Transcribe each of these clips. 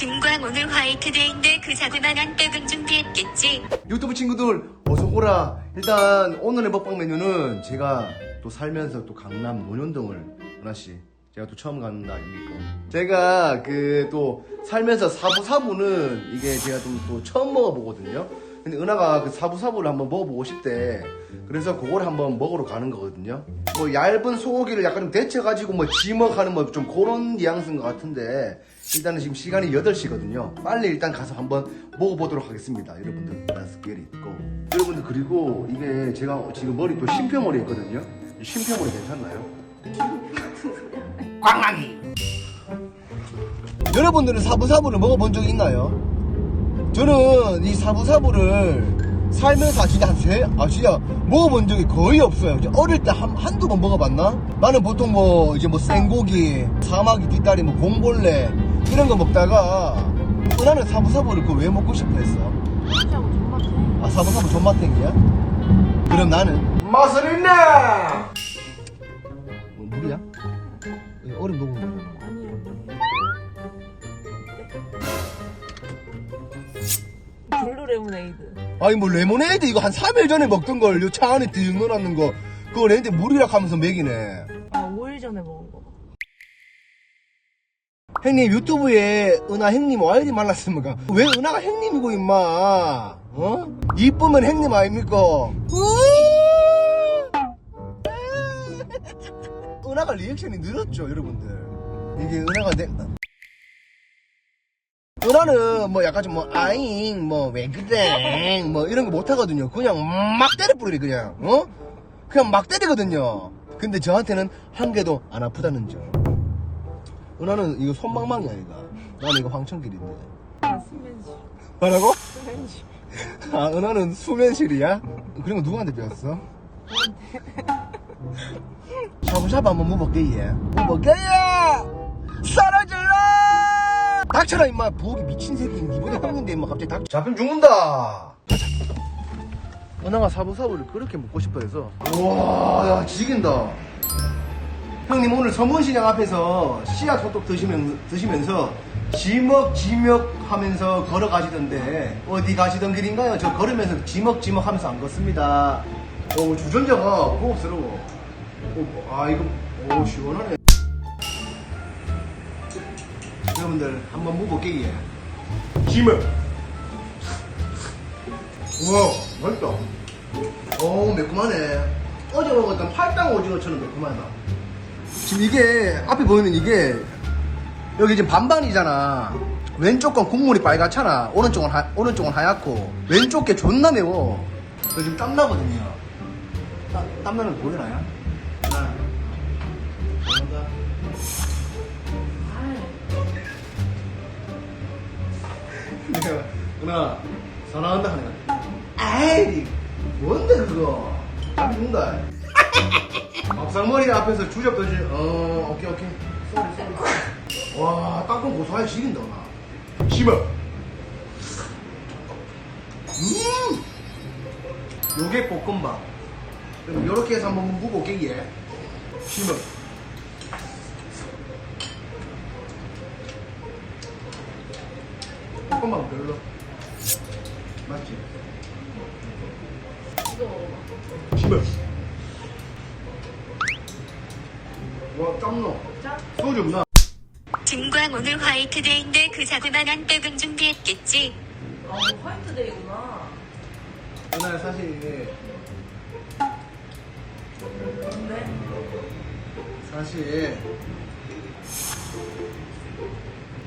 김광 오늘 화이트데이인데 그 자그만한 백은 준비했겠지. 유튜브 친구들 어서 오라. 일단 오늘의 먹방 메뉴는 제가 또 살면서 또 강남 논현동을 은하씨 제가 또 처음 가는 날 아닙니까? 제가 그 또 살면서 사부 사부는 이게 제가 좀 또 처음 먹어보거든요. 근데 은하가 그 사부 사부를 한번 먹어보고 싶대. 그래서 그걸 한번 먹으러 가는 거거든요. 뭐 얇은 소고기를 약간 좀 데쳐가지고 뭐 지먹하는 뭐 좀 그런 뉘앙스인 것 같은데 일단은 지금 시간이 8시거든요 빨리 일단 가서 한번 먹어보도록 하겠습니다 여러분들 Let's get it go 여러분들 그리고 이게 제가 지금 머리 또 심표머리 했거든요 이 심표머리 괜찮나요? 꽝망이 여러분들은 사부사부를 먹어본 적 있나요? 저는 이 사부사부를 살면서 진짜 한 세, 아, 진짜 먹어본 적이 거의 없어요. 어릴 때 한, 한두 번 먹어봤나? 나는 보통 뭐, 이제 뭐 생고기, 사마귀 뒷다리, 뭐 공벌레, 이런 거 먹다가, 나는 사부사부를 그왜 먹고 싶어 했어? 하고 존맛해. 아, 사부사부 존맛탱이야? 그럼 나는? 맛은 있나? 뭐, 물이야? 얼음 녹은 거. 블루 레모네이드. 아니 뭐 레모네이드 이거 한 3일 전에 먹던 걸요 차 안에 드 넣어놨는 거 그거 렌데 물이라 하면서 먹이네 아, 5일 전에 먹은 거. 형님 유튜브에 은하 형님 와 이리 말랐습니까? 왜 은하가 형님이고 임마? 어? 이쁘면 형님 아닙니까? 은하가 리액션이 늘었죠 여러분들. 이게 은하가 내 은하는 뭐 약간 좀 뭐 아잉 뭐 왜 그래? 뭐 이런 거 못하거든요. 그냥 막 때려 부르리 그냥. 어? 그냥 막 때리거든요. 근데 저한테는 한 개도 안 아프다는 점 은하는 이거 손방망이야 이거 나는 이거 황천길인데. 아, 수면실. 뭐라고? 수면실. 아 은하는 수면실이야? 그런 거 누구한테 배웠어? 샤브샤브 한번 먹어볼게 얘 먹어볼게 얘 사라질라! 닥쳐라 임마. 부엌이 미친 새끼 니보다 형인데 임마. 갑자기 닥 잡히면 죽는다! 은하가 사부사부를 그렇게 먹고 싶어 해서. 우와 야 지긴다 형님 오늘 서문시장 앞에서 씨앗 호떡 드시면, 드시면서 지먹 지먹 하면서 걸어가시던데 어디 가시던 길인가요? 저 걸으면서 지먹 지먹 하면서 안 걷습니다. 어 주전자가 고급스러워. 어, 아 이거 오 시원하네. 여러분들 한번 먹어볼게요 얘. 지먹. 우와 맛있다. 오 매콤하네. 어제 먹었던 팔당 오징어처럼 매콤하다 지금 이게 앞에 보이는 이게 여기 지금 반반이잖아. 왼쪽 건 국물이 빨갛잖아. 오른쪽은 하, 오른쪽은 하얗고 왼쪽 게 존나 매워. 저 지금 땀 나거든요. 땀, 땀 나는 거 보이나요? 하나 하나 내가 누나 사랑한다 하네 아이 뭔데 그거? 안 죽는다 막상머리 앞에서 주접 던지 어 오케이 오케이. 쏘리 쏘리. 와 땅콩 고소하게 지긴다 나 씹어. 음! 요게 볶음밥. 그럼 요렇게 해서 한번 먹어볼게 얘 씹어. 볶음밥 별로. 맞지? 씹어 와 짱나 짜? 소주 없나? 김광 오늘 화이트데이인데 그 자그만한 백은 준비했겠지. 아, 뭐 화이트데이구나. 누나 사실 이게 근데? 사실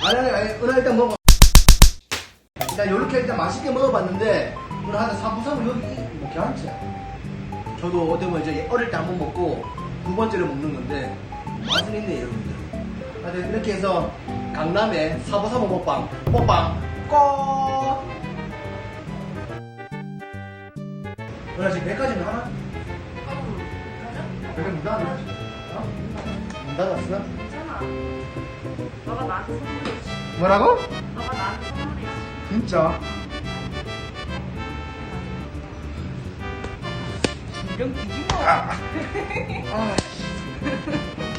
아니 아니 아니 은하 일단 먹어 일단 요렇게 일단 맛있게 먹어봤는데 은하 하나 사부사부 여기 뭐 괜찮지 저도 어떻게 보면 이제 어릴 때 한 번 먹고 두 번째로 먹는 건데 맛은 있네 여러분들 하여튼 이렇게 해서 강남의 사부사부 먹방 먹방 꼭 은하 지금 100까지는 하나? 백문 닫았나? 어? 문 닫았어? 괜찮아. 너가 나한테 선물했지. 뭐라고? 너가 나한테 선물했지. 진짜? 이런 뒤집어. 아.